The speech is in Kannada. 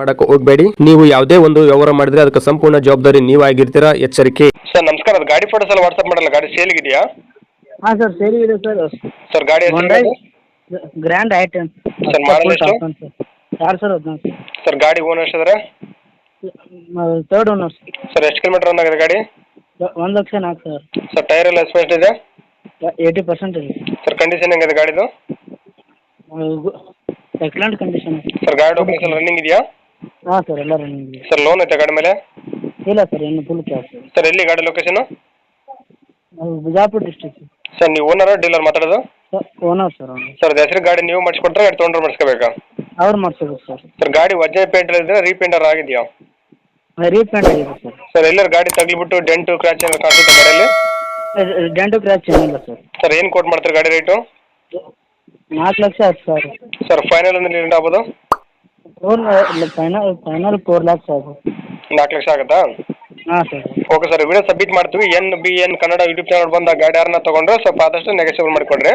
ಮಾಡಕ್ಕೆ ಹೋಗಬೇಡಿ. ನೀವು ಯಾವುದೇ ಒಂದು ವ್ಯವಹಾರ ಮಾಡಿದ್ರೆ ಅದಕ್ಕೆ ಸಂಪೂರ್ಣ ಜವಾಬ್ದಾರಿ ನೀವಾಗಿರ್ತೀರಾ? ಎಚ್ಚರಿಕೆ. ಸರ್ ನಮಸ್ಕಾರ. ಅದು ಗಾಡಿ ಫೋಟೋಸ್ ಎಲ್ಲ ವಾಟ್ಸ್ಆಪ್ ಮಾಡಲ್ಲ. ಗಾಡಿ ಸೇಲ್ಗಿದೆಯಾ ಹಾಂ ಸರ್ ಸೇರಿ ಇದೆ ಸರ್. ಸರ್ ಗಾಡಿ ಗ್ರ್ಯಾಂಡ್ ಐಟಮ್ ಸರ್, model ಎಷ್ಟು? ಯಾರು ಸರ್ ಹದಿನಾಲ್ಕು ಸರ್ ಗಾಡಿ ಓನರ್ ಎಷ್ಟಿದ್ರೆ ತರ್ಡ್ ಓನರ್ ಸರ್ ಎಷ್ಟು ಕಿಲೋಮೀಟರ್ ರನ್ ಆಗಿದೆ ಗಾಡಿ? ಒಂದು ಲಕ್ಷ ನಾಲ್ಕು ಸರ್ ಸರ್ ಟೈರ್ ಎಲ್ಲ ಎಷ್ಟು ಇದೆ? ಏಯ್ಟಿ ಪರ್ಸೆಂಟ್ ಇದೆ. ಸರ್ ಕಂಡೀಷನ್ ಹೆಂಗಿದೆ ಗಾಡಿದು? ಎಕ್ಸಲೆಂಟ್ ಕಂಡೀಷನ್ ಸರ್ ಗಾಡಿ ಡಾಕ್ಯುಮೆಂಟ್ಸ್ ಎಲ್ಲ ರನ್ನಿಂಗ್ ಇದೆಯಾ? ಹಾಂ ಸರ್ ಎಲ್ಲ ರನ್ನಿಂಗ್ ಇದೆ ಸರ್ ಲೋನ್ ಐತೆ ಗಾಡಿ ಮೇಲೆ? ಇಲ್ಲ ಸರ್ ಇನ್ನು ಫುಲ್ ಕ್ಯಾಶ್ ಸರ್ ಎಲ್ಲಿ ಗಾಡಿ ಲೊಕೇಶನ್ ಬಿಜಾಪುರ ಡಿಸ್ಟ್ರಿಕ್ಟ್ ಸರ್ ನೀವು ಓನರ್ ಡೀಲರ್ ಮಾತಾಡೋದು? ಸರ್ ಓನರ್ ಸರ್ ಸರ್ ಹೆಸರು ಗಾಡಿ ನೀವು ಮಾಡಿಸ್ಕೊಟ್ರೆ ಗಾಡಿ ತೊಗೊಂಡ್ರೆ ಮಾಡಿಸ್ಕೋಬೇಕಾ? ಅವ್ರು ಮಾಡ್ಸ್ಬೇಕು ಸರ್. ಸರ್ ಗಾಡಿ ವಜ್ಜೆ ಪೇಂಟರ್ ಇದ್ರೆ ರೀಪೇಂಟರ್ ಆಗಿದೆಯಾ? ರೀಪೇಂಟ್ ಆಗಿದೆ ಸರ್. ಸರ್ ಎಲ್ಲರೂ ಗಾಡಿ ತಗ್ಲಿಬಿಟ್ಟು ಡೆಂಟು ಕ್ರಾಚ್ ಏನಾದ್ರು ಕಾಣಿಸುತ್ತೆ ಗಾಡಿಯಲ್ಲಿ? ಡೆಂಟು ಕ್ರ್ಯಾಚ್ ಏನಿಲ್ಲ ಸರ್. ಸರ್ ಏನು ಕೋಟ್ ಮಾಡ್ತಾರೆ ಗಾಡಿ ರೇಟು ನಾಲ್ಕು ಲಕ್ಷ ಹತ್ತು ಸಾವಿರ. ಸರ್ ಫೈನಲ್ ಅಂದ್ರೆ ಏನು ಆಗ್ಬೋದು? Four final final four lakhs ಆಗುತ್ತೆ ನಾಲ್ಕು ಲಕ್ಷ ಆಗುತ್ತಾ? ಹಾಂ sir okay sir video submit ಮಾಡ್ತೀವಿ. N B N Kannada YouTube channel ಬಂದ ಗಾಡಿ ಯಾರನ್ನ ತಗೊಂಡ್ರೆ ಸ್ವಲ್ಪ ಆದಷ್ಟು ನೆಗೆಸಿಬಲ್ ಮಾಡಿಕೊಡ್ರಿ.